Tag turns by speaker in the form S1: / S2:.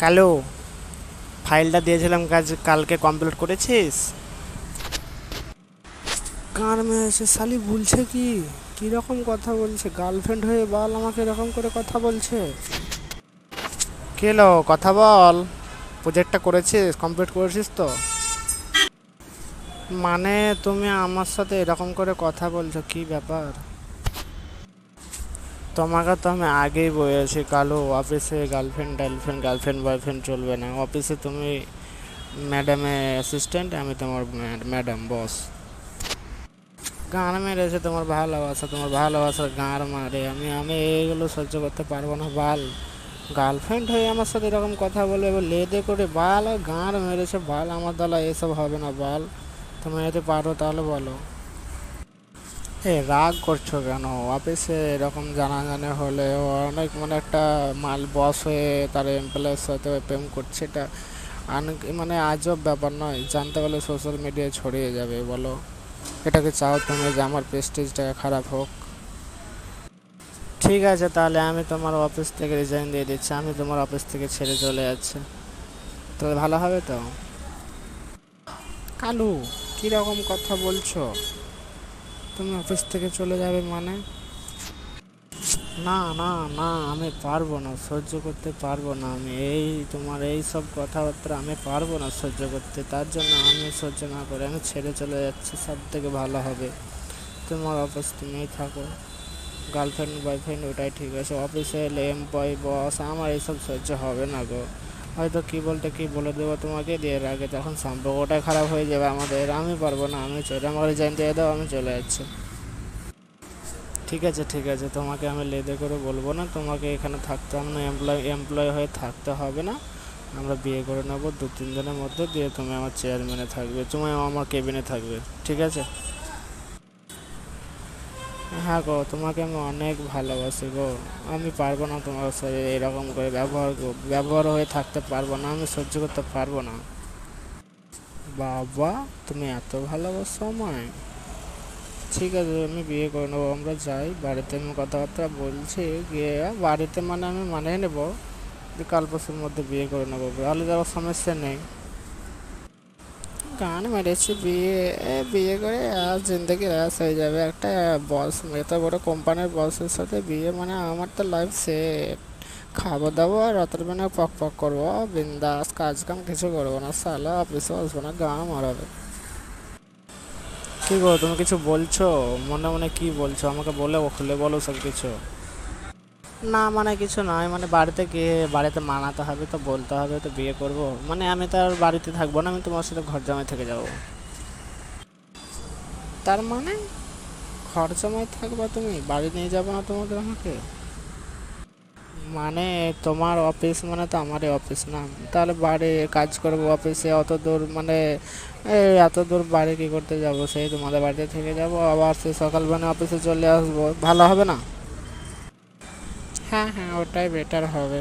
S1: কালো ফাইলটা দিয়েছিলাম কাজ কালকে কমপ্লিট করেছিস? কার মেয়ে শালি বলছে কি? কীরকম কথা বলছে? গার্লফ্রেন্ড হয়ে বল আমাকে এরকম করে কথা বলছে। কেলো কথা বল। প্রজেক্টটা করেছিস? কমপ্লিট করেছিস তো? মানে তুমি আমার সাথে এরকম করে কথা বলছো কি ব্যাপার? তোমাকে তো আমি আগেই বলেছি, কালো অফিসে গার্লফ্রেন্ড টার্লফ্রেন্ড গার্লফ্রেন্ড বয়ফ্রেন্ড চলবে না। অফিসে তুমি ম্যাডামের অ্যাসিস্ট্যান্ট আমি তোমার ম্যাডাম বস গান মেরেছে তোমার ভালোবাসা, তোমার ভালোবাসার গান মারে। আমি আমি এইগুলো সহ্য করতে পারব না, বাল। গার্লফ্রেন্ড হয়ে আমার সাথে এরকম কথা বলে এবার লেদে করে বাল, আর গান মেরেছে বাল। আমার দ্বারা এসব হবে না, বাল। তুমি যদি পারো তাহলে বলো। এ রাগ করছ কেন? অফিসে এরকম জানাজানি হলে অনেক মানে একটা মাল বস হয়ে তার এমপ্লয়ের সাথে প্রেম করছে এটা। মানে আজব ব্যাপার নয়, জানতে পারলে সোশ্যাল মিডিয়ায় ছড়িয়ে যাবে, বলো। এটাকে চাও তুমি যে আমার প্রেস্টিজটা খারাপ হোক? ঠিক আছে, তাহলে আমি তোমার অফিস থেকে রিজাইন দিয়ে দিচ্ছি, আমি তোমার অফিস থেকে ছেড়ে চলে যাচ্ছি। তো ভালো হবে তো? কালু, কীরকম কথা বলছো? তুমি অফিস থেকে চলে যাবে মানে? না না না, আমি পারব না, সহ্য করতে পারব না আমি। এই তোমার এই সব কথাবার্তা আমি পারব না সহ্য করতে, তার জন্য আমি সহ্য না করে আমি ছেড়ে চলে যাচ্ছি সব থেকে ভালো হবে। তোমার অফিস তুমিই থাকো। গার্লফ্রেন্ড বয়ফ্রেন্ড ওটাই ঠিক আছে। অফিসে এমপ্লয় বস আমার এইসব সহ্য হবে না গো। হয়তো কী বলতে কী বলে দেবো তোমাকে, দিয়ে আগে তখন সম্পর্কটাই খারাপ হয়ে যাবে আমাদের, আমি পারব না, আমি চলে আমাকে রিজাইন দিয়ে দাও, আমি চলে যাচ্ছি। ঠিক আছে ঠিক আছে, তোমাকে আমি লেদে করে বলব না, তোমাকে এখানে থাকতে হবে না এমপ্লয় এমপ্লয় হয়ে থাকতে হবে না। আমরা বিয়ে করে নেব দু তিন দিনের মধ্যে, দিয়ে তুমি আমার চেয়ারম্যানে থাকবে, তুমি আমার কেবিনে থাকবে, ঠিক আছে? হ্যাঁ গো, তোমাকে আমি অনেক ভালোবাসি গো। আমি পারব না তোমার সাথে এরকম করে ব্যবহার ব্যবহার হয়ে থাকতে পারব না, আমি সহ্য করতে পারব না। বাবা, তুমি এত ভালোবাসো আমায়। ঠিক আছে, আমি বিয়ে করে নেব, আমরা যাই। বাড়িতে আমি কথাবার্তা বলছি, গিয়ে বাড়িতে মানে আমি মানিয়ে নেব। যে কাল পরশুর মধ্যে বিয়ে করে নেব তাহলে যাওয়ার সমস্যা নেই। গান মেরেছি, বিয়ে বিয়ে করে আর জিন্দগি র্যাস হয়ে যাবে। একটা বস এত বড় কোম্পানির বসের সাথে বিয়ে মানে আমার তো লাইফ সেট খাব দাবো আর রাতের বেলা পক পক করব। বিন্দাস কাজ কাম কিছু করব না সালা অফিসে আসব না গান মারাবে। কি গো, তুমি কিছু বলছো? মনে মনে কি বলছো? আমাকে বলে, খুলে বলো সব কিছু না মানে কিছু নয় মানে বাড়িতে গিয়ে বাড়িতে মানাতে হবে তো, বলতে হবে তো, বিয়ে করব। মানে আমি তো আর বাড়িতে থাকব না, আমি তোমার সাথে ঘর জমায় থেকে যাব। তার মানে? ঘর জমায় থাকবা তুমি? বাড়ি নিয়ে যাব না তোমাদের আমাকে? মানে তোমার অফিস মানে তো আমারই অফিস না। তাহলে বাড়ি কাজ করব অফিসে, অত দূর মানে এত দূর বাড়ি কী করতে যাব? সেই তোমাদের বাড়িতে থেকে যাব। আবার সেই সকালবেলা অফিসে চলে আসব। ভালো হবে না? হ্যাঁ হ্যাঁ ওটাই বেটার হবে।